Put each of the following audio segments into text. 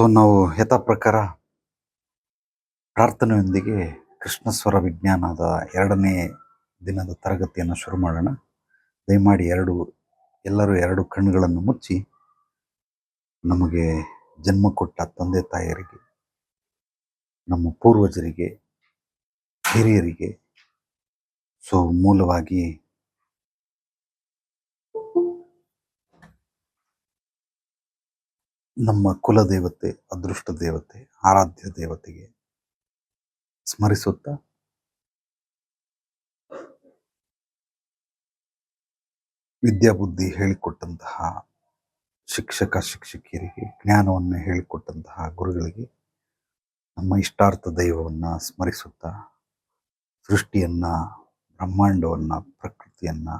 So ನಾವು ಯಥಾ ಪ್ರಕಾರ ಪ್ರಾರ್ಥನೆಯೊಂದಿಗೆ ಕೃಷ್ಣಸ್ವರ ವಿಜ್ಞಾನದ ಎರಡನೇ ದಿನದ ತರಗತಿಯನ್ನು ಶುರು ಮಾಡೋಣ. ದಯಮಾಡಿ ಎರಡು, ಎಲ್ಲರೂ ಎರಡು ಕಣ್ಣುಗಳನ್ನು ಮುಚ್ಚಿ ನಮಗೆ ಜನ್ಮ ಕೊಟ್ಟ ತಂದೆ ತಾಯಿಯರಿಗೆ, ನಮ್ಮ ಪೂರ್ವಜರಿಗೆ, ಹಿರಿಯರಿಗೆ, ಸೊ ಮೂಲವಾಗಿ ನಮ್ಮ ಕುಲ ದೇವತೆ ಅದೃಷ್ಟ ದೇವತೆ, ಆರಾಧ್ಯ ದೇವತೆಗೆ ಸ್ಮರಿಸುತ್ತಾ? ವಿದ್ಯಾಬುದ್ಧಿ ಹೇಳಿಕೊಟ್ಟಂತಹ ಶಿಕ್ಷಕ, ಶಿಕ್ಷಕಿಯರಿಗೆ, ಜ್ಞಾನವನ್ನು ಹೇಳಿಕೊಟ್ಟಂತಹ ಗುರುಗಳಿಗೆ ನಮ್ಮ ಇಷ್ಟಾರ್ಥ ದೈವವನ್ನು ಸ್ಮರಿಸುತ್ತಾ, ಸೃಷ್ಟಿಯನ್ನ, ಬ್ರಹ್ಮಾಂಡವನ್ನ, ಪ್ರಕೃತಿಯನ್ನ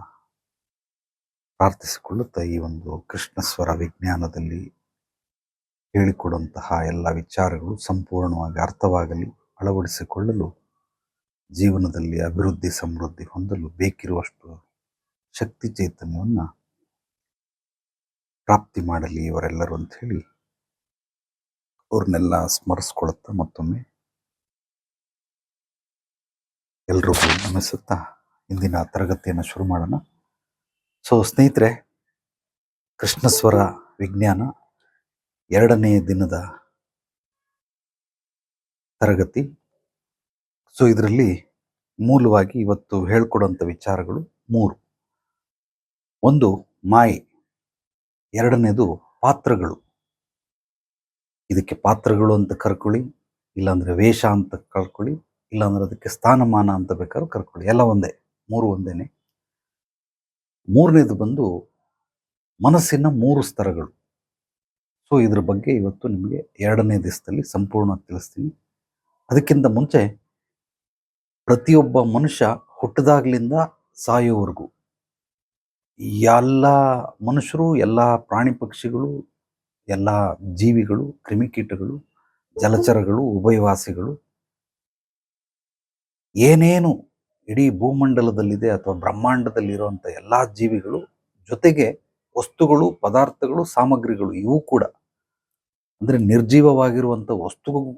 ಪ್ರಾರ್ಥಿಸಿಕೊಳ್ಳುತ್ತಾ ಈ ಒಂದು ಕೃಷ್ಣಸ್ವರ ವಿಜ್ಞಾನದಲ್ಲಿ ಹೇಳಿಕೊಡುವಂತಹ ಎಲ್ಲ ವಿಚಾರಗಳು ಸಂಪೂರ್ಣವಾಗಿ ಅರ್ಥವಾಗಲಿ, ಅಳವಡಿಸಿಕೊಳ್ಳಲು, ಜೀವನದಲ್ಲಿ ಅಭಿವೃದ್ಧಿ, ಸಮೃದ್ಧಿ ಹೊಂದಲು ಬೇಕಿರುವಷ್ಟು ಶಕ್ತಿ ಚೈತನ್ಯವನ್ನು ಪ್ರಾಪ್ತಿ ಮಾಡಲಿ ಇವರೆಲ್ಲರೂ ಅಂತ ಹೇಳಿ ಅವ್ರನ್ನೆಲ್ಲ ಸ್ಮರಿಸ್ಕೊಳ್ಳುತ್ತಾ ಮತ್ತೊಮ್ಮೆ ಎಲ್ರಿಗೂ ನಮಿಸುತ್ತಾ ಇಂದಿನ ತರಗತಿಯನ್ನು ಶುರು ಮಾಡೋಣ. ಸೊ ಸ್ನೇಹಿತರೆ, ಕೃಷ್ಣಸ್ವರ ವಿಜ್ಞಾನ ಎರಡನೇ ದಿನದ ತರಗತಿ. ಸೊ ಇದರಲ್ಲಿ ಮೂಲವಾಗಿ ಇವತ್ತು ಹೇಳ್ಕೊಡೋಂಥ ವಿಚಾರಗಳು ಮೂರು. ಒಂದು, ಮಾಯೆ. ಎರಡನೇದು, ಪಾತ್ರಗಳು. ಇದಕ್ಕೆ ಪಾತ್ರಗಳು ಅಂತ ಕರ್ಕೊಳ್ಳಿ, ಇಲ್ಲಾಂದರೆ ವೇಷ ಅಂತ ಕರ್ಕೊಳ್ಳಿ ಇಲ್ಲಾಂದ್ರೆ ಅದಕ್ಕೆ ಸ್ಥಾನಮಾನ ಅಂತ ಬೇಕಾದ್ರೂ ಕರ್ಕೊಳ್ಳಿ. ಎಲ್ಲ ಒಂದೇ, ಮೂರು ಒಂದೇನೆ. ಮೂರನೇದು ಬಂದು ಮನಸ್ಸಿನ ಮೂರು ಸ್ತರಗಳು. ಸೊ ಇದ್ರ ಬಗ್ಗೆ ಇವತ್ತು ನಿಮಗೆ ಎರಡನೇ ದಿವಸದಲ್ಲಿ ಸಂಪೂರ್ಣವಾಗಿ ತಿಳಿಸ್ತೀನಿ. ಅದಕ್ಕಿಂತ ಮುಂಚೆ ಪ್ರತಿಯೊಬ್ಬ ಮನುಷ್ಯ ಹುಟ್ಟಿದಾಗ್ಲಿಂದ ಸಾಯೋವರೆಗೂ ಎಲ್ಲ ಮನುಷ್ಯರು, ಎಲ್ಲ ಪ್ರಾಣಿ ಪಕ್ಷಿಗಳು, ಎಲ್ಲ ಜೀವಿಗಳು, ಕ್ರಿಮಿಕೀಟಗಳು, ಜಲಚರಗಳು, ಉಭಯವಾಸಿಗಳು ಏನೇನು ಇಡೀ ಭೂಮಂಡಲದಲ್ಲಿದೆ ಅಥವಾ ಬ್ರಹ್ಮಾಂಡದಲ್ಲಿರುವಂಥ ಎಲ್ಲ ಜೀವಿಗಳು ಜೊತೆಗೆ ವಸ್ತುಗಳು, ಪದಾರ್ಥಗಳು, ಸಾಮಗ್ರಿಗಳು ಇವು ಕೂಡ ಅಂದ್ರೆ ನಿರ್ಜೀವವಾಗಿರುವಂಥ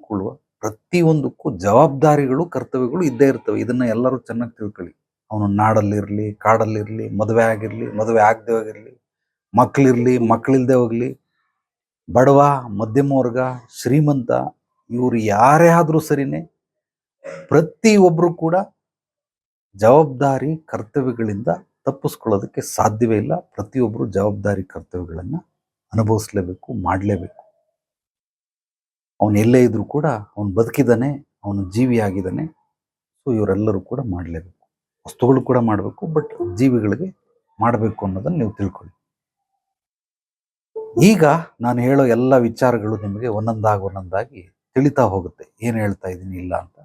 ಕೊಡುವ ಪ್ರತಿಯೊಂದಕ್ಕೂ ಜವಾಬ್ದಾರಿಗಳು, ಕರ್ತವ್ಯಗಳು ಇದ್ದೇ ಇರ್ತವೆ. ಇದನ್ನ ಎಲ್ಲರೂ ಚೆನ್ನಾಗಿ ತಿಳ್ಕೊಳ್ಳಿ. ಅವನು ನಾಡಲ್ಲಿರಲಿ, ಕಾಡಲ್ಲಿರಲಿ, ಮದುವೆ ಆಗಿರಲಿ, ಮದುವೆ ಆಗದೆ ಹೋಗಿರಲಿ ಮಕ್ಕಳಿರಲಿ ಮಕ್ಕಳಿಲ್ಲದೆ ಹೋಗಲಿ, ಬಡವ ಮಧ್ಯಮ ವರ್ಗ ಶ್ರೀಮಂತ, ಇವರು ಯಾರೇ ಆದರೂ ಸರಿನೇ ಪ್ರತಿಯೊಬ್ಬರು ಕೂಡ ಜವಾಬ್ದಾರಿ, ಕರ್ತವ್ಯಗಳಿಂದ ತಪ್ಪಿಸ್ಕೊಳ್ಳೋದಕ್ಕೆ ಸಾಧ್ಯವೇ ಇಲ್ಲ. ಪ್ರತಿಯೊಬ್ಬರು ಜವಾಬ್ದಾರಿ, ಕರ್ತವ್ಯಗಳನ್ನು ಅನುಭವಿಸ್ಲೇಬೇಕು, ಮಾಡಲೇಬೇಕು. ಅವನು ಎಲ್ಲೇ ಇದ್ರೂ ಕೂಡ ಅವನು ಬದುಕಿದ್ದಾನೆ ಅವನು ಜೀವಿಯಾಗಿದ್ದಾನೆ. ಸೊ ಇವರೆಲ್ಲರೂ ಕೂಡ ಮಾಡಲೇಬೇಕು. ವಸ್ತುಗಳು ಕೂಡ ಮಾಡಬೇಕು ಬಟ್ ಜೀವಿಗಳಿಗೆ ಮಾಡಬೇಕು ಅನ್ನೋದನ್ನು ನೀವು ತಿಳ್ಕೊಳ್ಳಿ. ಈಗ ನಾನು ಹೇಳೋ ಎಲ್ಲ ವಿಚಾರಗಳು ನಿಮಗೆ ಒಂದೊಂದಾಗಿ ಒಂದೊಂದಾಗಿ ತಿಳಿತಾ ಹೋಗುತ್ತೆ. ಏನು ಹೇಳ್ತಾ ಇದ್ದೀನಿ ಇಲ್ಲ ಅಂತ.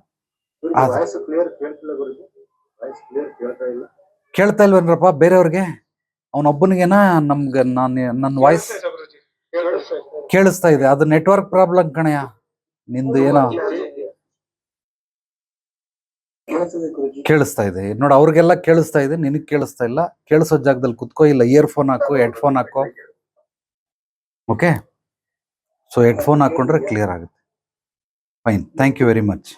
ಆದ್ರೆ- ವಾಯ್ಸ್ ಕ್ಲಿಯರ್ ಕೇಳ್ತಿಲ್ಲ ಗುರುಜಿ. ವಾಯ್ಸ್ ಕ್ಲಿಯರ್ ಕೇಳ್ತಾ ಇಲ್ಲ. ಕೇಳ್ತಾ ಇಲ್ವೇನ್ರಪ್ಪ? ಬೇರೆಯವ್ರಿಗೆ? ಅವನೊಬ್ಬನಿಗೆನಾ ನಮ್ಗೆ ನಾನು ನನ್ನ ವಾಯ್ಸ್ ಕೇಳಿಸ್ತಾ ಇದೆ. ಅದು ನೆಟ್ವರ್ಕ್ ಪ್ರಾಬ್ಲಮ್ ಕಣಯ್ಯ ನಿಂದು ಏನೋ ಕೇಳಿಸ್ತಾ ಇದೆ. ನೋಡು, ಅವ್ರಿಗೆಲ್ಲ ಕೇಳಿಸ್ತಾ ಇದೆ. ನಿನಗೆ ಕೇಳಿಸ್ತಾ ಇಲ್ಲ. ಕೇಳಿಸೋ ಜಾಗದಲ್ಲಿ ಕುತ್ಕೋ, ಇಲ್ಲ ಇಯರ್ ಫೋನ್ ಹಾಕು ಹಾಕೋ ಹೆಡ್ಫೋನ್ ಹಾಕೋ. ಓಕೆ ಸೊ ಹೆಡ್ಫೋನ್ ಹಾಕೊಂಡ್ರೆ ಕ್ಲಿಯರ್ ಆಗುತ್ತೆ. Fine thank you very much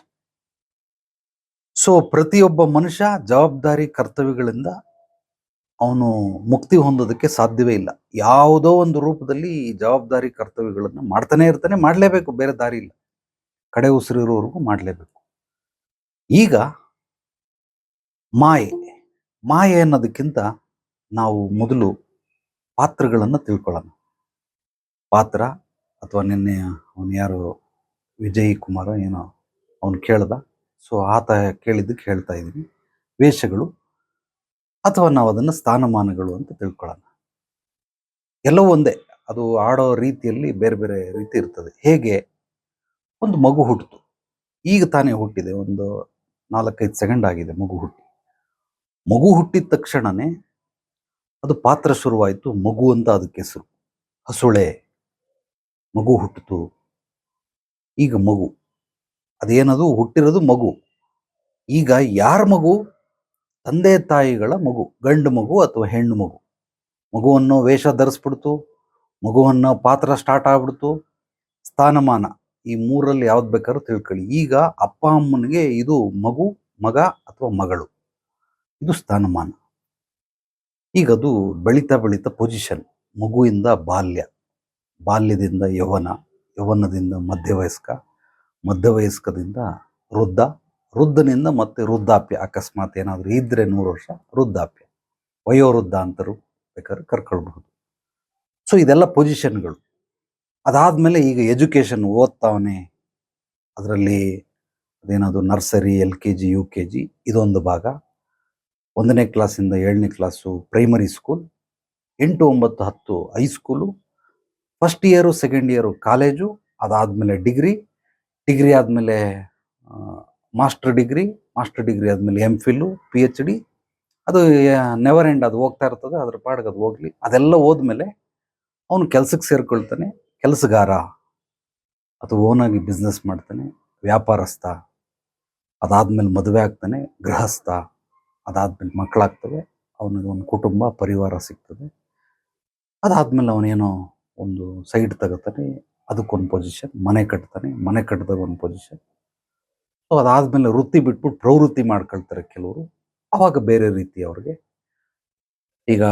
so ಪ್ರತಿಯೊಬ್ಬ ಮನುಷ್ಯ ಜವಾಬ್ದಾರಿ, ಕರ್ತವ್ಯಗಳಿಂದ ಅವನು ಮುಕ್ತಿ ಹೊಂದೋದಕ್ಕೆ ಸಾಧ್ಯವೇ ಇಲ್ಲ. ಯಾವುದೋ ಒಂದು ರೂಪದಲ್ಲಿ ಜವಾಬ್ದಾರಿ ಕರ್ತವ್ಯಗಳನ್ನು ಮಾಡ್ತಾನೆ ಇರ್ತಾನೆ, ಮಾಡಲೇಬೇಕು, ಬೇರೆ ದಾರಿ ಇಲ್ಲ. ಕಡೆ ಉಸಿರಿರೋವರೆಗೂ ಮಾಡಲೇಬೇಕು. ಈಗ ಮಾಯೆ ಮಾಯೆ ಅನ್ನೋದಕ್ಕಿಂತ ನಾವು ಮೊದಲು ಪಾತ್ರಗಳನ್ನು ತಿಳ್ಕೊಳ್ಳೋಣ. ಪಾತ್ರ ಅಥವಾ ನಿನ್ನೆ ಅವನು ಯಾರು, ವಿಜಯ್ ಕುಮಾರ ಏನೋ ಅವನು ಕೇಳ್ದ. ಸೊ ಆತ ಕೇಳಿದ್ದಕ್ಕೆ ಹೇಳ್ತಾ ಇದ್ದೀನಿ. ವೇಷಗಳು ಅಥವಾ ನಾವು ಅದನ್ನು ಸ್ಥಾನಮಾನಗಳು ಅಂತ ತಿಳ್ಕೊಳ್ಳೋಣ. ಎಲ್ಲವೂ ಒಂದೇ, ಅದು ಆಡೋ ರೀತಿಯಲ್ಲಿ ಬೇರೆ ಬೇರೆ ರೀತಿ ಇರ್ತದೆ. ಹೇಗೆ? ಒಂದು ಮಗು ಹುಟ್ಟಿತು. ಈಗ ತಾನೇ ಹುಟ್ಟಿದೆ, ಒಂದು ನಾಲ್ಕೈದು ಸೆಕೆಂಡ್ ಆಗಿದೆ ಮಗು ಹುಟ್ಟಿ. ಮಗು ಹುಟ್ಟಿದ ತಕ್ಷಣನೇ ಅದು ಪಾತ್ರ ಶುರುವಾಯಿತು, ಮಗು ಅಂತ ಅದಕ್ಕೆ ಹೆಸರು. ಹಸುಳೆ. ಮಗು ಹುಟ್ಟಿತು. ಈಗ ಮಗು. ಅದೇನದು? ಹುಟ್ಟಿರೋದು ಮಗು. ಈಗ ಯಾರ ಮಗು? ತಂದೆ ತಾಯಿಗಳ ಮಗು, ಗಂಡು ಮಗು ಅಥವಾ ಹೆಣ್ಣು ಮಗು. ಮಗುವನ್ನು ವೇಷ ಧರಿಸ್ಬಿಡ್ತು, ಮಗುವನ್ನು ಪಾತ್ರ ಸ್ಟಾರ್ಟ್ ಆಗ್ಬಿಡ್ತು. ಸ್ಥಾನಮಾನ ಈ ಮೂರಲ್ಲಿ ಯಾವ್ದು ಬೇಕಾದ್ರೂ ತಿಳ್ಕೊಳ್ಳಿ. ಈಗ ಅಪ್ಪ ಅಮ್ಮನಿಗೆ ಇದು ಮಗು, ಮಗ ಅಥವಾ ಮಗಳು. ಇದು ಸ್ಥಾನಮಾನ. ಈಗ ಅದು ಬೆಳೀತಾ ಬೆಳೀತಾ ಪೊಸಿಷನ್ ಮಗುವಿಂದ ಬಾಲ್ಯ. ಬಾಲ್ಯದಿಂದ ಯೌವನ, ಯೌವನದಿಂದ ಮಧ್ಯವಯಸ್ಕ, ಮಧ್ಯವಯಸ್ಕದಿಂದ ವೃದ್ಧ. ವೃದ್ಧನಿಂದ ಮತ್ತೆ ವೃದ್ಧಾಪ್ಯ. ಅಕಸ್ಮಾತ್ ಏನಾದರೂ ಇದ್ರೆ ನೂರು ವರ್ಷ ವೃದ್ಧಾಪ್ಯ. ವಯೋವೃದ್ಧ ಅಂತರು ಬೇಕಾದ್ರೆ ಕರ್ಕೊಳ್ಬಹುದು. ಸೊ ಇದೆಲ್ಲ ಪೊಸಿಷನ್ಗಳು ಅದಾದಮೇಲೆ ಈಗ ಎಜುಕೇಷನ್ ಓದ್ತಾವನೆ. ಅದರಲ್ಲಿ ಅದೇನಾದರೂ nursery, L K G, U K G ಇದೊಂದು ಭಾಗ. ಒಂದನೇ ಕ್ಲಾಸಿಂದ ಏಳನೇ ಕ್ಲಾಸು ಪ್ರೈಮರಿ ಸ್ಕೂಲ್ ಎಂಟು, ಒಂಬತ್ತು, ಹತ್ತು high school first year second year college ಅದಾದಮೇಲೆ ಡಿಗ್ರಿ ಡಿಗ್ರಿ ಆದಮೇಲೆ ಮಾಸ್ಟರ್ ಡಿಗ್ರಿ ಮಾಸ್ಟರ್ ಡಿಗ್ರಿ ಆದಮೇಲೆ M phil P H D ಅದು ನೆವರ್ ಎಂಡ್ ಅದು ಹೋಗ್ತಾ ಇರ್ತದೆ, ಅದ್ರ ಪಾಡಿಗೆ ಅದು ಹೋಗ್ಲಿ. ಅದೆಲ್ಲ ಹೋದ್ಮೇಲೆ ಅವನು ಕೆಲ್ಸಕ್ಕೆ ಸೇರಿಕೊಳ್ತಾನೆ, ಕೆಲಸಗಾರ. ಅಥವಾ ಓನಾಗಿ ಬಿಸ್ನೆಸ್ ಮಾಡ್ತಾನೆ, ವ್ಯಾಪಾರಸ್ಥ. ಅದಾದ್ಮೇಲೆ ಮದುವೆ ಆಗ್ತಾನೆ, ಗೃಹಸ್ಥ. ಅದಾದ್ಮೇಲೆ ಮಕ್ಕಳಾಗ್ತವೆ ಅವನಿಗೆ ಒಂದು ಕುಟುಂಬ, ಪರಿವಾರ ಸಿಗ್ತದೆ. ಅದಾದ್ಮೇಲೆ ಅವನೇನೋ ಒಂದು ಸೈಡ್ ತಗೋತಾನೆ, ಅದಕ್ಕೊಂದು ಪೊಸಿಷನ್ ಮನೆ ಕಟ್ತಾನೆ, ಮನೆ ಕಟ್ಟಿದಾಗ ಒಂದು ಪೊಸಿಷನ್ ಅದಾದ್ಮೇಲೆ ವೃತ್ತಿ ಬಿಟ್ಬಿಟ್ಟು ಪ್ರವೃತ್ತಿ ಮಾಡ್ಕೊಳ್ತಾರೆ ಕೆಲವರು. ಅವಾಗ ಬೇರೆ ರೀತಿ ಅವ್ರಿಗೆ. ಈಗ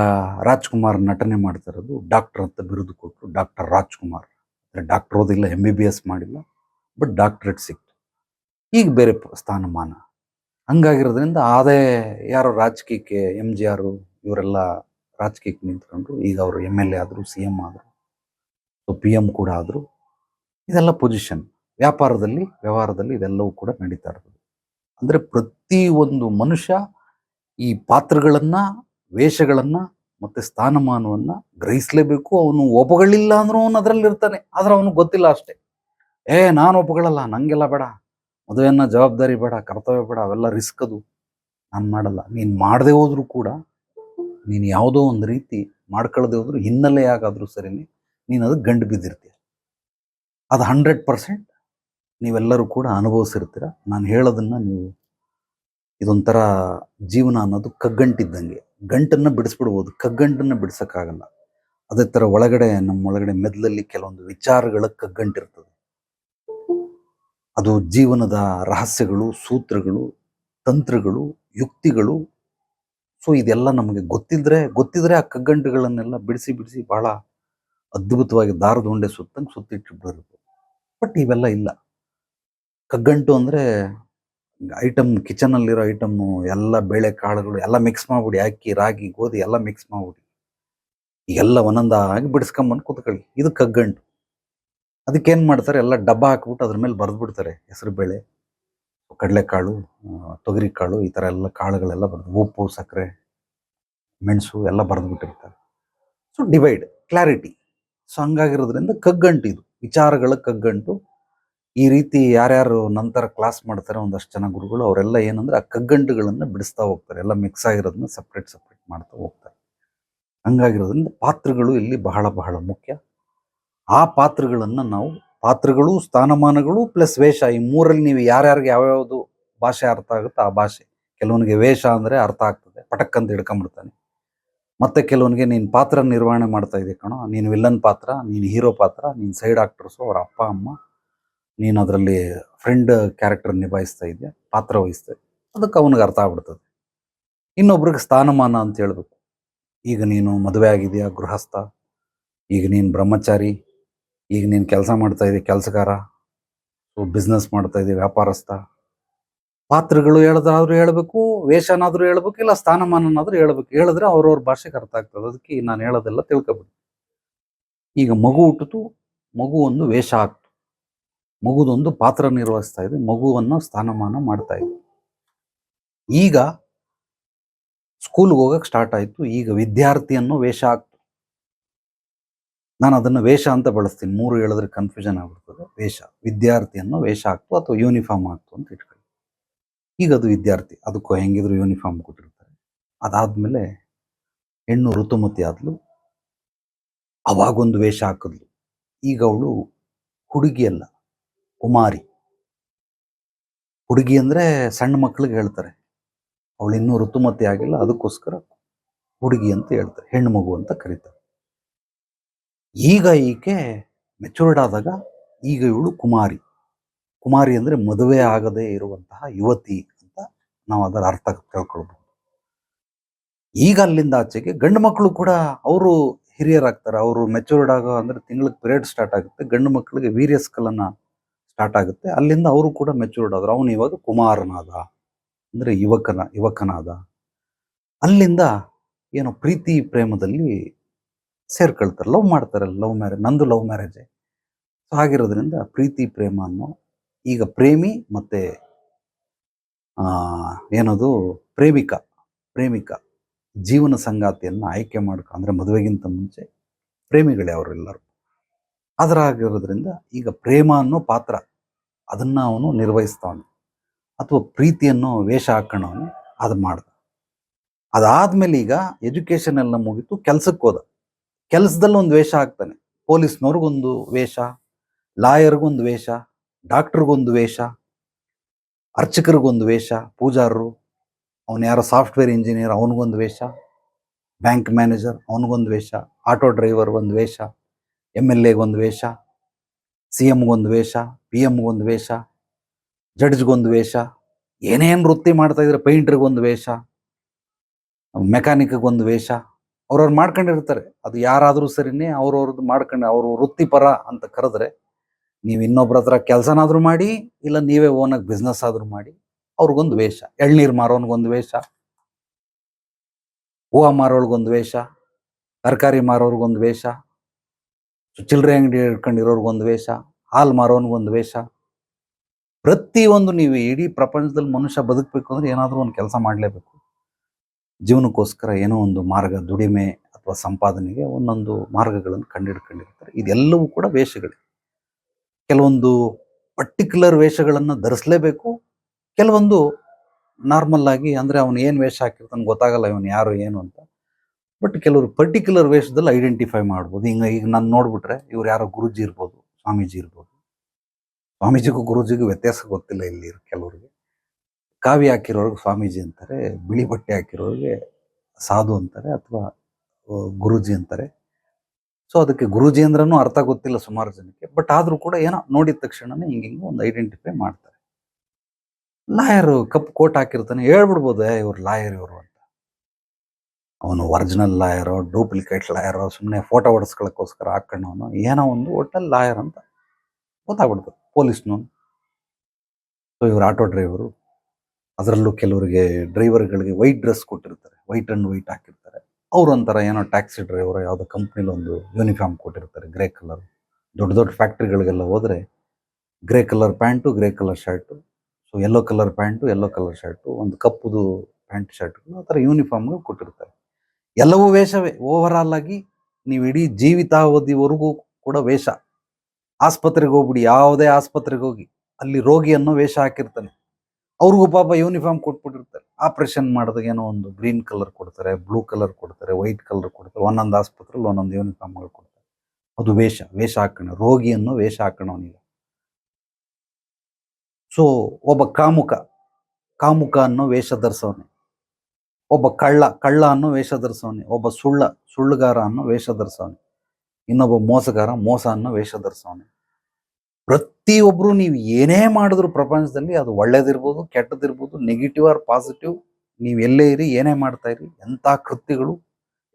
ರಾಜ್ಕುಮಾರ್ ನಟನೆ ಮಾಡ್ತಾ ಇರೋದು ಡಾಕ್ಟರ್ ಅಂತ ಬಿರುದು ಕೊಟ್ಟರು ಡಾಕ್ಟರ್ ರಾಜ್ಕುಮಾರ್. ಡಾಕ್ಟರ್ ಓದಿಲ್ಲ ಎಂ ಬಿ ಬಿ ಎಸ್ ಮಾಡಿಲ್ಲ, ಬಟ್ ಡಾಕ್ಟ್ರೇಟ್ ಸಿಕ್ತು. ಈಗ ಬೇರೆ ಸ್ಥಾನಮಾನ. ಹಂಗಾಗಿರೋದ್ರಿಂದ ಅದೇ ಯಾರೋ ರಾಜಕೀಯಕ್ಕೆ ಎಂ ಜಿ ಆರು ಇವರೆಲ್ಲ ರಾಜಕೀಯಕ್ಕೆ ನಿಂತ್ಕೊಂಡ್ರು. ಈಗ ಅವರು ಎಂ ಎಲ್ ಎ ಆದರು ಸಿ ಎಂ ಆದರು, ಸೊ ಪಿ ಎಂ ಕೂಡ ಆದರು. ಇದೆಲ್ಲ ಪೊಸಿಷನ್ ವ್ಯಾಪಾರದಲ್ಲಿ, ವ್ಯವಹಾರದಲ್ಲಿ ಇದೆಲ್ಲವೂ ಕೂಡ ನಡೀತಾ ಇರ್ತದೆ. ಅಂದರೆ ಪ್ರತಿಯೊಂದು ಮನುಷ್ಯ ಈ ಪಾತ್ರಗಳನ್ನು, ವೇಷಗಳನ್ನು ಮತ್ತೆ ಸ್ಥಾನಮಾನವನ್ನ ಗ್ರಹಿಸಲೇಬೇಕು. ಅವನು ಒಪ್ಪಗಳಿಲ್ಲ ಅಂದ್ರೂ ಅವನು ಅದರಲ್ಲಿ ಇರ್ತಾನೆ. ಆದ್ರೆ ಅವನು ಗೊತ್ತಿಲ್ಲ ಅಷ್ಟೇ. ಏ, ನಾನು ಒಪ್ಪಗಳಲ್ಲ ನನಗೆಲ್ಲ ಬೇಡ. ಮದುವೆಯನ್ನ ಜವಾಬ್ದಾರಿ ಬೇಡ, ಕರ್ತವ್ಯ ಬೇಡ, ಅವೆಲ್ಲ ರಿಸ್ಕ್ ಅದು. ನಾನು ಮಾಡಲ್ಲ. ನೀನು ಮಾಡದೆ ಹೋದರೂ ಕೂಡ, ನೀನು ಯಾವುದೋ ಒಂದು ರೀತಿ ಮಾಡ್ಕೊಳ್ಳದೆ ಹೋದ್ರು ಹಿನ್ನೆಲೆ ಆಗಾದ್ರೂ ಸರಿನೇ ನೀನು ಅದಕ್ಕೆ ಗಂಡು ಬಿದ್ದಿರ್ತೀಯ. ಅದು ಹಂಡ್ರೆಡ್ ಪರ್ಸೆಂಟ್ ನೀವೆಲ್ಲರೂ ಕೂಡ ಅನುಭವಿಸಿರ್ತೀರ. ನಾನು ಹೇಳೋದನ್ನ ನೀವು ಇದೊಂಥರ ಜೀವನ ಅನ್ನೋದು ಕಗ್ಗಂಟಿದ್ದಂಗೆ. ಗಂಟನ್ನು ಬಿಡಿಸ್ಬಿಡ್ಬೋದು. ಕಗ್ಗಂಟನ್ನ ಬಿಡಿಸೋಕ್ಕಾಗಲ್ಲ. ಅದೇ ಥರ ಒಳಗಡೆ, ನಮ್ಮ ಒಳಗಡೆ ಮೆದಲಲ್ಲಿ ಕೆಲವೊಂದು ವಿಚಾರಗಳ ಕಗ್ಗಂಟಿರ್ತದೆ. ಅದು ಜೀವನದ ರಹಸ್ಯಗಳು, ಸೂತ್ರಗಳು, ತಂತ್ರಗಳು, ಯುಕ್ತಿಗಳು. ಸೊ, ಇದೆಲ್ಲ ನಮಗೆ ಗೊತ್ತಿದ್ರೆ ಗೊತ್ತಿದ್ರೆ ಆ ಕಗ್ಗಂಟುಗಳನ್ನೆಲ್ಲ ಬಿಡಿಸಿ ಬಿಡಿಸಿ ಬಹಳ ಅದ್ಭುತವಾಗಿ ದಾರದ ಉಂಡೆ ಸುತ್ತಂಗೆ ಬಿಡಬೇಕು ಬಟ್ ಇವೆಲ್ಲ ಇಲ್ಲ. ಕಗ್ಗಂಟು ಅಂದ್ರೆ ಐಟಮ್ ಕಿಚನ್ ಅಲ್ಲಿರೋ ಐಟಮ್ ಎಲ್ಲ ಬೇಳೆ ಕಾಳುಗಳು ಎಲ್ಲ ಮಿಕ್ಸ್ ಮಾಡ್ಬಿಡಿ, ಅಕ್ಕಿ, ರಾಗಿ, ಗೋಧಿ ಎಲ್ಲ ಮಿಕ್ಸ್ ಮಾಡ್ಬಿಡಿ. ಎಲ್ಲ ಒಂದೊಂದಾಗಿ ಬಿಡಿಸ್ಕೊಂಬಂದು ಕೂತ್ಕೊಳ್ಳಿ. ಇದು ಕಗ್ಗಂಟು. ಅದಕ್ಕೇನು ಮಾಡ್ತಾರೆ? ಎಲ್ಲ ಡಬ್ಬ ಹಾಕ್ಬಿಟ್ಟು ಅದ್ರ ಮೇಲೆ ಬರೆದು ಬಿಡ್ತಾರೆ ಹೆಸರು ಬೇಳೆ, ಕಡಲೆಕಾಳು ತೊಗರಿ ಕಾಳು ಈ ಥರ ಎಲ್ಲ ಕಾಳುಗಳೆಲ್ಲ ಬರ್ದು ಉಪ್ಪು, ಸಕ್ಕರೆ, ಮೆಣಸು ಎಲ್ಲ ಬರೆದು ಬಿಟ್ಟಿರ್ತಾರೆ ಸೊ ಡಿವೈಡ್ ಕ್ಲಾರಿಟಿ ಸೊ ಹಂಗಾಗಿರೋದ್ರಿಂದ ಕಗ್ಗಂಟು ಇದು ವಿಚಾರಗಳ ಕಗ್ಗಂಟು. ಈ ರೀತಿ ಯಾರ್ಯಾರು ನಂತರ ಕ್ಲಾಸ್ ಮಾಡ್ತಾರೆ ಒಂದಷ್ಟು ಜನ ಗುರುಗಳು, ಅವರೆಲ್ಲ ಏನಂದ್ರೆ ಆ ಕಗ್ಗಂಟುಗಳನ್ನು ಬಿಡಿಸ್ತಾ ಹೋಗ್ತಾರೆ. ಎಲ್ಲ ಮಿಕ್ಸ್ ಆಗಿರೋದನ್ನ ಸಪ್ರೇಟ್ ಸಪ್ರೇಟ್ ಮಾಡ್ತಾ ಹೋಗ್ತಾರೆ. ಹಂಗಾಗಿರೋದ್ರಿಂದ ಪಾತ್ರಗಳು ಇಲ್ಲಿ ಬಹಳ ಬಹಳ ಮುಖ್ಯ. ಆ ಪಾತ್ರಗಳನ್ನು ನಾವು, ಪಾತ್ರಗಳು, ಸ್ಥಾನಮಾನಗಳು ಪ್ಲಸ್ ವೇಷ, ಈ ಮೂರಲ್ಲಿ ನೀವು ಯಾರ್ಯಾರಿಗೆ ಯಾವ್ಯಾವುದು ಭಾಷೆ ಅರ್ಥ ಆಗುತ್ತೋ ಆ ಭಾಷೆ. ಕೆಲವನಿಗೆ ವೇಷ ಅಂದ್ರೆ ಅರ್ಥ ಆಗ್ತದೆ. ಪಟಕ್ ಅಂತ ಹಿಡ್ಕೊಂಡ್ಬಿಡ್ತಾನೆ. ಮತ್ತೆ ಕೆಲವನಿಗೆ, ನೀನು ಪಾತ್ರ ನಿರ್ವಹಣೆ ಮಾಡ್ತಾ ಇದೆ ಕಣೋ. ನೀನು ವಿಲ್ಲನ್ ಪಾತ್ರ, ನೀನು ಹೀರೋ ಪಾತ್ರ, ನೀನು ಸೈಡ್ ಆಕ್ಟರ್ಸು ಅವ್ರ ಅಪ್ಪ, ಅಮ್ಮ ನೀನು ಅದರಲ್ಲಿ ಫ್ರೆಂಡ್ ಕ್ಯಾರೆಕ್ಟರ್ ನಿಭಾಯಿಸ್ತಾ ಇದೆಯಾ? ಪಾತ್ರ ವಹಿಸ್ತಾ ಅದಕ್ಕೆ ಅವನಿಗೆ ಅರ್ಥ ಆಗ್ಬಿಡ್ತದೆ. ಇನ್ನೊಬ್ರಿಗೆ ಸ್ಥಾನಮಾನ ಅಂತ ಹೇಳ್ಬೇಕು. ಈಗ ನೀನು ಮದುವೆ ಆಗಿದೆಯಾ, ಗೃಹಸ್ಥ? ಈಗ ನೀನು ಬ್ರಹ್ಮಚಾರಿ? ಈಗ ನೀನು ಕೆಲಸ ಮಾಡ್ತಾ ಇದೆಯಾ, ಕೆಲಸಗಾರ? ಬಿಸ್ನೆಸ್ ಮಾಡ್ತಾ ಇದೆಯಾ, ವ್ಯಾಪಾರಸ್ಥ? ಪಾತ್ರಗಳು ಹೇಳೋದಾದ್ರೂ ಹೇಳಬೇಕು, ವೇಷನಾದರೂ ಹೇಳ್ಬೇಕು, ಇಲ್ಲ ಸ್ಥಾನಮಾನನಾದರೂ ಹೇಳ್ಬೇಕು. ಹೇಳಿದ್ರೆ ಅವ್ರವ್ರ ಭಾಷೆಗೆ ಅರ್ಥ ಆಗ್ತದೆ. ಅದಕ್ಕೆ ನಾನು ಹೇಳೋದೆಲ್ಲ ತಿಳ್ಕೊಬಿಡಿ. ಈಗ ಮಗು ಹುಟ್ಟಿತು ಮಗು ಒಂದು ವೇಷ ಆಗ್ತು. ಮಗುದೊಂದು ಪಾತ್ರ ನಿರ್ವಹಿಸ್ತಾ ಇದೆ, ಮಗುವನ್ನು ಸ್ಥಾನಮಾನ ಮಾಡ್ತಾ ಇದೆ. ಈಗ ಸ್ಕೂಲ್ಗೆ ಹೋಗಕ್ಕೆ ಸ್ಟಾರ್ಟ್ ಆಯ್ತು, ಈಗ ವಿದ್ಯಾರ್ಥಿಯನ್ನು ವೇಷ ಆಗ್ತು ನಾನು ಅದನ್ನ ವೇಷ ಅಂತ ಬಳಸ್ತೀನಿ, ಮೂರು ಹೇಳಿದ್ರೆ ಕನ್ಫ್ಯೂಷನ್ ಆಗ್ಬಿಡ್ತದೆ. ವೇಷ, ವಿದ್ಯಾರ್ಥಿಯನ್ನು ವೇಷ ಆಗ್ತು ಅಥವಾ ಯೂನಿಫಾರ್ಮ್ ಆಗ್ತು ಅಂತ ಇಟ್ಕೊಳ್ಳಿ. ಈಗ ಅದು ವಿದ್ಯಾರ್ಥಿ, ಅದಕ್ಕೂ ಹೆಂಗಿದ್ರು ಯೂನಿಫಾರ್ಮ್ ಕೊಟ್ಟಿರ್ತಾರೆ. ಅದಾದ್ಮೇಲೆ ಹೆಣ್ಣು ಋತುಮತಿ ಆದ್ಲು, ಅವಾಗೊಂದು ವೇಷ ಹಾಕಿದ್ಲು. ಈಗ ಅವಳು ಹುಡುಗಿ ಅಲ್ಲ ಕುಮಾರಿ. ಹುಡುಗಿ ಅಂದ್ರೆ ಸಣ್ಣ ಮಕ್ಳಿಗೆ ಹೇಳ್ತಾರೆ. ಅವಳು ಇನ್ನೂ ಋತುಮತಿ ಆಗಿಲ್ಲ, ಅದಕ್ಕೋಸ್ಕರ ಹುಡುಗಿ ಅಂತ ಹೇಳ್ತಾರೆ, ಹೆಣ್ಣು ಮಗು ಅಂತ ಕರೀತಾರೆ. ಈಗ ಈಕೆ ಮೆಚೂರ್ಡ್ ಆದಾಗ ಈಗ ಇವಳು ಕುಮಾರಿ. ಕುಮಾರಿ ಅಂದರೆ ಮದುವೆ ಆಗದೇ ಇರುವಂತಹ ಯುವತಿ ಅಂತ ನಾವು ಅದರ ಅರ್ಥ ಕೇಳ್ಕೊಳ್ಬಹುದು ಈಗ ಅಲ್ಲಿಂದ ಆಚೆಗೆ ಗಂಡು ಮಕ್ಕಳು ಕೂಡ ಅವರು ಹಿರಿಯರಾಗ್ತಾರೆ, ಅವರು ಮೆಚೂರ್ಡ್ ಆಗೋ ಅಂದ್ರೆ ತಿಂಗಳಿಗೆ ಪಿರಿಯಡ್ ಸ್ಟಾರ್ಟ್ ಆಗುತ್ತೆ, ಗಂಡು ಮಕ್ಕಳಿಗೆ ವೀರ್ಯಸ್ಕಲನ ಸ್ಟಾರ್ಟ್ ಆಗುತ್ತೆ. ಅಲ್ಲಿಂದ ಅವರು ಕೂಡ ಮೆಚೂರ್ಡ್ ಆದರು. ಅವನು ಇವಾಗ ಕುಮಾರನಾದ. ಅಂದರೆ ಯುವಕನ, ಯುವಕನಾದ. ಅಲ್ಲಿಂದ ಏನೋ ಪ್ರೀತಿ ಪ್ರೇಮದಲ್ಲಿ ಸೇರ್ಕೊಳ್ತಾರೆ. ಲವ್ ಮಾಡ್ತಾರೆ. ಲವ್ ಮ್ಯಾರೇಜ್ ನಂದು ಲವ್ ಮ್ಯಾರೇಜ್ ಸೊ ಆಗಿರೋದ್ರಿಂದ ಪ್ರೀತಿ, ಪ್ರೇಮ ಅನ್ನೋ ಈಗ ಪ್ರೇಮಿ ಮತ್ತೆ ಏನದು? ಪ್ರೇಮಿಕ ಪ್ರೇಮಿಕ ಜೀವನ ಸಂಗಾತಿಯನ್ನು ಆಯ್ಕೆ ಮಾಡ್ಕೊ, ಅಂದ್ರೆ ಮದುವೆಗಿಂತ ಮುಂಚೆ ಪ್ರೇಮಿಗಳೇ ಅವರೆಲ್ಲರೂ. ಅದರಾಗಿರೋದ್ರಿಂದ ಈಗ ಪ್ರೇಮ ಅನ್ನೋ ಪಾತ್ರ ಅದನ್ನ ಅವನು ನಿರ್ವಹಿಸ್ತಾವನು ಅಥವಾ ಪ್ರೀತಿಯನ್ನು ವೇಷ ಹಾಕೋಣವನು ಅದು ಮಾಡ್ದ ಅದಾದ್ಮೇಲೆ ಈಗ ಎಜುಕೇಷನ್ ಎಲ್ಲ ಮುಗೀತು, ಕೆಲ್ಸಕ್ಕೆ ಹೋದ. ಕೆಲಸದಲ್ಲಿ ಒಂದು ವೇಷ ಹಾಕ್ತಾನೆ. ಪೊಲೀಸ್ನವ್ರಿಗೊಂದು ವೇಷ, ಲಾಯರ್ಗೊಂದು ವೇಷ, ಡಾಕ್ಟ್ರಿಗೊಂದು ವೇಷ, ಅರ್ಚಕರಿಗೊಂದು ವೇಷ, ಪೂಜಾರರು, ಅವನು ಯಾರೋ ಸಾಫ್ಟ್ವೇರ್ ಇಂಜಿನಿಯರ್ ಅವನಿಗೊಂದು ವೇಷ, ಬ್ಯಾಂಕ್ ಮ್ಯಾನೇಜರ್ ಅವನಿಗೊಂದು ವೇಷ, ಆಟೋ ಡ್ರೈವರ್ ಒಂದು ವೇಷ. ಎಂ ಎಲ್ ಎಗೊಂದು ವೇಷ ಸಿ ಎಮ್ಗೊಂದು ವೇಷ ಪಿ ಎಮ್ಗೊಂದು ವೇಷ ಜಡ್ಜ್ಗೊಂದು ವೇಷ, ಏನೇನು ವೃತ್ತಿ ಮಾಡ್ತಾ ಇದ್ರೆ ಪೇಂಟ್ರಿಗೊಂದು ವೇಷ ಮೆಕ್ಯಾನಿಕ್ಗೊಂದು ವೇಷ, ಅವ್ರವ್ರು ಮಾಡ್ಕೊಂಡಿರ್ತಾರೆ. ಅದು ಯಾರಾದರೂ ಸರಿನೇ ಅವ್ರವ್ರದ್ದು ಮಾಡ್ಕೊಂಡು ಅವರು ವೃತ್ತಿಪರ ಅಂತ ಕರೆದ್ರೆ ನೀವು ಇನ್ನೊಬ್ರ ಹತ್ರ ಕೆಲಸನಾದರೂ ಮಾಡಿ, ಇಲ್ಲ ನೀವೇ ಓನಾಗಿ ಬಿಸ್ನೆಸ್ ಆದ್ರೂ ಮಾಡಿ, ಅವ್ರಿಗೊಂದು ವೇಷ. ಎಳ್ನೀರು ಮಾರೋನ್ಗೊಂದು ವೇಷ, ಹೂವು ಮಾರೋಳ್ಗೊಂದು ವೇಷ, ತರಕಾರಿ ಮಾರೋರಿಗೊಂದು ವೇಷ ಚಿಲ್ಲರೆ ಅಂಗಡಿ ಇಟ್ಕೊಂಡಿರೋರ್ಗೊಂದು ವೇಷ, ಹಾಲು ಮಾರೋನ್ಗೊಂದು ವೇಷ. ಪ್ರತಿಯೊಂದು ನೀವು ಇಡೀ ಪ್ರಪಂಚದಲ್ಲಿ ಮನುಷ್ಯ ಬದುಕಬೇಕು ಅಂದ್ರೆ ಏನಾದರೂ ಒಂದು ಕೆಲಸ ಮಾಡಲೇಬೇಕು. ಜೀವನಕ್ಕೋಸ್ಕರ ಏನೋ ಒಂದು ಮಾರ್ಗ, ದುಡಿಮೆ ಅಥವಾ ಸಂಪಾದನೆಗೆ ಒಂದೊಂದು ಮಾರ್ಗಗಳನ್ನು ಕಂಡಿಡ್ಕೊಂಡಿರ್ತಾರೆ. ಇದೆಲ್ಲವೂ ಕೂಡ ವೇಷಗಳೇ. ಕೆಲವೊಂದು ಪರ್ಟಿಕ್ಯುಲರ್ ವೇಷಗಳನ್ನು ಧರಿಸಲೇಬೇಕು. ಕೆಲವೊಂದು ನಾರ್ಮಲ್ ಆಗಿ ಅಂದರೆ ಅವನು ಏನು ವೇಷ ಹಾಕಿರ್ತಾನೆ ಗೊತ್ತಾಗಲ್ಲ ಇವನು ಯಾರು, ಏನು ಅಂತ. ಬಟ್ ಕೆಲವರು ಪರ್ಟಿಕ್ಯುಲರ್ ವೇಷದಲ್ಲಿ ಐಡೆಂಟಿಫೈ ಮಾಡ್ಬೋದು. ಹಿಂಗ ಈಗ ನಾನು ನೋಡ್ಬಿಟ್ರೆ ಇವ್ರು ಯಾರೋ ಗುರುಜಿ ಇರ್ಬೋದು ಸ್ವಾಮೀಜಿ ಇರ್ಬೋದು. ಸ್ವಾಮೀಜಿಗೂ ಗುರುಜಿಗೂ ವ್ಯತ್ಯಾಸ ಗೊತ್ತಿಲ್ಲ ಇಲ್ಲಿ ಕೆಲವ್ರಿಗೆ. ಕಾವಿ ಹಾಕಿರೋರ್ಗೆ ಸ್ವಾಮೀಜಿ ಅಂತಾರೆ ಬಿಳಿ ಬಟ್ಟೆ ಹಾಕಿರೋರಿಗೆ ಸಾಧು ಅಂತಾರೆ ಅಥವಾ ಗುರುಜಿ ಅಂತಾರೆ. ಸೊ ಅದಕ್ಕೆ ಗುರುಜಿ ಅಂದ್ರೂ ಅರ್ಥ ಗೊತ್ತಿಲ್ಲ ಸುಮಾರು ಜನಕ್ಕೆ. ಬಟ್ ಆದ್ರೂ ಕೂಡ ಏನೋ ನೋಡಿದ ತಕ್ಷಣನೇ ಹಿಂಗೆ ಹಿಂಗೆ ಒಂದು ಐಡೆಂಟಿಫೈ ಮಾಡ್ತಾರೆ. ಲಾಯರು ಕಪ್ ಕೋಟ್ ಹಾಕಿರ್ತಾನೆ. ಹೇಳ್ಬಿಡ್ಬೋದು "ಏ, ಇವ್ರು ಲಾಯರ್ ಇವರು ಅಂತ. ಅವನು ಒರಿಜಿನಲ್ ಲಾಯರೋ ಡೂಪ್ಲಿಕೇಟ್ ಲಾಯರೋ ಸುಮ್ಮನೆ ಫೋಟೋ ಹೊಡೆಸ್ಕೊಳ್ಳೋಕ್ಕೋಸ್ಕರ ಹಾಕೊಂಡವನು ಏನೋ ಒಂದು ಒಟ್ಟಲ್ಲಿ ಲಾಯರ್ ಅಂತ ಗೊತ್ತಾಗ್ಬಿಡ್ತದೆ ಪೊಲೀಸ್ನವನು. ಸೊ ಇವ್ರು ಆಟೋ ಡ್ರೈವರು ಅದರಲ್ಲೂ ಕೆಲವರಿಗೆ ಡ್ರೈವರ್ಗಳಿಗೆ ವೈಟ್ ಡ್ರೆಸ್ ಕೊಟ್ಟಿರ್ತಾರೆ ವೈಟ್ ಅಂಡ್ ವೈಟ್ ಹಾಕಿರ್ತಾರೆ. ಅವ್ರು ಒಂಥರ ಏನೋ ಟ್ಯಾಕ್ಸಿ ಡ್ರೈವರ್ ಯಾವುದೋ ಕಂಪ್ನಿಲಿ ಒಂದು ಯೂನಿಫಾರ್ಮ್ ಕೊಟ್ಟಿರ್ತಾರೆ ಗ್ರೇ ಕಲರ್ ದೊಡ್ಡ ದೊಡ್ಡ ಫ್ಯಾಕ್ಟ್ರಿಗಳಿಗೆಲ್ಲ ಹೋದರೆ grey colour pant grey colour shirt so yellow colour pant yellow colour shirt ಒಂದು ಕಪ್ಪುದು ಪ್ಯಾಂಟ್ ಶರ್ಟ್ಗಳು ಆ ಥರ ಯೂನಿಫಾರ್ಮ್ಗಳು ಕೊಟ್ಟಿರ್ತಾರೆ. ಎಲ್ಲವೂ ವೇಷವೇ. ಓವರ್ ಆಗಿ ನೀವು ಇಡೀ ಜೀವಿತಾವಧಿವರೆಗೂ ಕೂಡ ವೇಷ. ಆಸ್ಪತ್ರೆಗೆ ಹೋಗ್ಬಿಡಿ, ಯಾವುದೇ ಆಸ್ಪತ್ರೆಗೆ ಹೋಗಿ, ಅಲ್ಲಿ ರೋಗಿಯನ್ನು ವೇಷ ಹಾಕಿರ್ತಾನೆ. ಅವ್ರಿಗೂ ಪಾಪ ಯೂನಿಫಾರ್ಮ್ ಕೊಟ್ಬಿಟ್ಟಿರ್ತಾರೆ. ಆಪರೇಷನ್ ಮಾಡಿದಾಗ ಏನೋ ಒಂದು ಗ್ರೀನ್ ಕಲರ್ ಕೊಡ್ತಾರೆ ಬ್ಲೂ ಕಲರ್ ಕೊಡ್ತಾರೆ ವೈಟ್ ಕಲರ್ ಕೊಡ್ತಾರೆ, ಒಂದೊಂದು ಆಸ್ಪತ್ರೆಯಲ್ಲಿ ಒಂದೊಂದು ಯೂನಿಫಾರ್ಮ್ಗಳು ಕೊಡ್ತಾರೆ. ಅದು ವೇಷ ವೇಷ ಹಾಕೋಣ. ರೋಗಿಯನ್ನು ವೇಷ ಹಾಕೋಣವನಿಗೆ ಸೊ ಒಬ್ಬ ಕಾಮುಕ ಕಾಮುಕ ಅನ್ನೋ ವೇಷ ಧರಿಸೋನೆ. ಒಬ್ಬ ಕಳ್ಳ ಕಳ್ಳ ಅನ್ನೋ ವೇಷ ಧರಿಸೋನೆ ಒಬ್ಬ ಸುಳ್ಳ ಸುಳ್ಳುಗಾರ ಅನ್ನೋ ವೇಷ ಧರಿಸೋನೆ ಇನ್ನೊಬ್ಬ ಮೋಸಗಾರ ಮೋಸ ಅನ್ನೋ ವೇಷ ಧರಿಸೋನೆ ಪ್ರತಿಯೊಬ್ಬರು ನೀವು ಏನೇ ಮಾಡಿದ್ರು ಪ್ರಪಂಚದಲ್ಲಿ ಅದು ಒಳ್ಳೇದಿರ್ಬೋದು, ಕೆಟ್ಟದಿರ್ಬೋದು ನೆಗೆಟಿವ್ ಆರ್ ಪಾಸಿಟಿವ್ ನೀವು ಎಲ್ಲೇ ಇರಿ, ಏನೇ ಮಾಡ್ತಾ ಇರಿ, ಎಂಥ ಕೃತ್ಯಗಳು,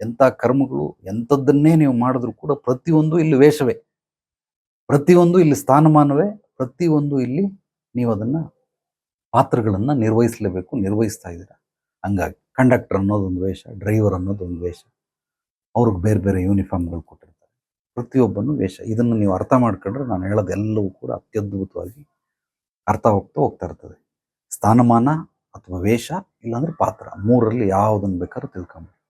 ಎಂಥ ಕರ್ಮಗಳು, ಎಂಥದ್ದನ್ನೇ ನೀವು ಮಾಡಿದ್ರು ಕೂಡ ಪ್ರತಿಯೊಂದು ಇಲ್ಲಿ ವೇಷವೇ. ಪ್ರತಿಯೊಂದು ಇಲ್ಲಿ ಸ್ಥಾನಮಾನವೇ, ಪ್ರತಿಯೊಂದು ಇಲ್ಲಿ ನೀವು ಅದನ್ನ ಪಾತ್ರಗಳನ್ನು ನಿರ್ವಹಿಸಲೇಬೇಕು, ನಿರ್ವಹಿಸ್ತಾ ಇದ್ದೀರ. ಹಂಗಾಗಿ ಕಂಡಕ್ಟರ್ ಅನ್ನೋದೊಂದು ವೇಷ, ಡ್ರೈವರ್ ಅನ್ನೋದೊಂದು ವೇಷ. ಅವ್ರಿಗೆ ಬೇರೆ ಬೇರೆ ಯೂನಿಫಾರ್ಮ್ಗಳು ಕೊಟ್ಟಿರ್ತಾರೆ. ಪ್ರತಿಯೊಬ್ಬನೂ ವೇಷ. ಇದನ್ನು ನೀವು ಅರ್ಥ ಮಾಡ್ಕೊಂಡ್ರೆ ನಾನು ಹೇಳೋದೆಲ್ಲವೂ ಕೂಡ ಅತ್ಯದ್ಭುತವಾಗಿ ಅರ್ಥ ಹೋಗ್ತಾ ಹೋಗ್ತಾ ಇರ್ತದೆ. ಸ್ಥಾನಮಾನ ಅಥವಾ ವೇಷ ಇಲ್ಲಾಂದ್ರೆ ಪಾತ್ರ. ಮೂರರಲ್ಲಿ ಯಾವುದನ್ನು ಬೇಕಾದ್ರೂ ತಿಳ್ಕೊಂಬಿಡಿ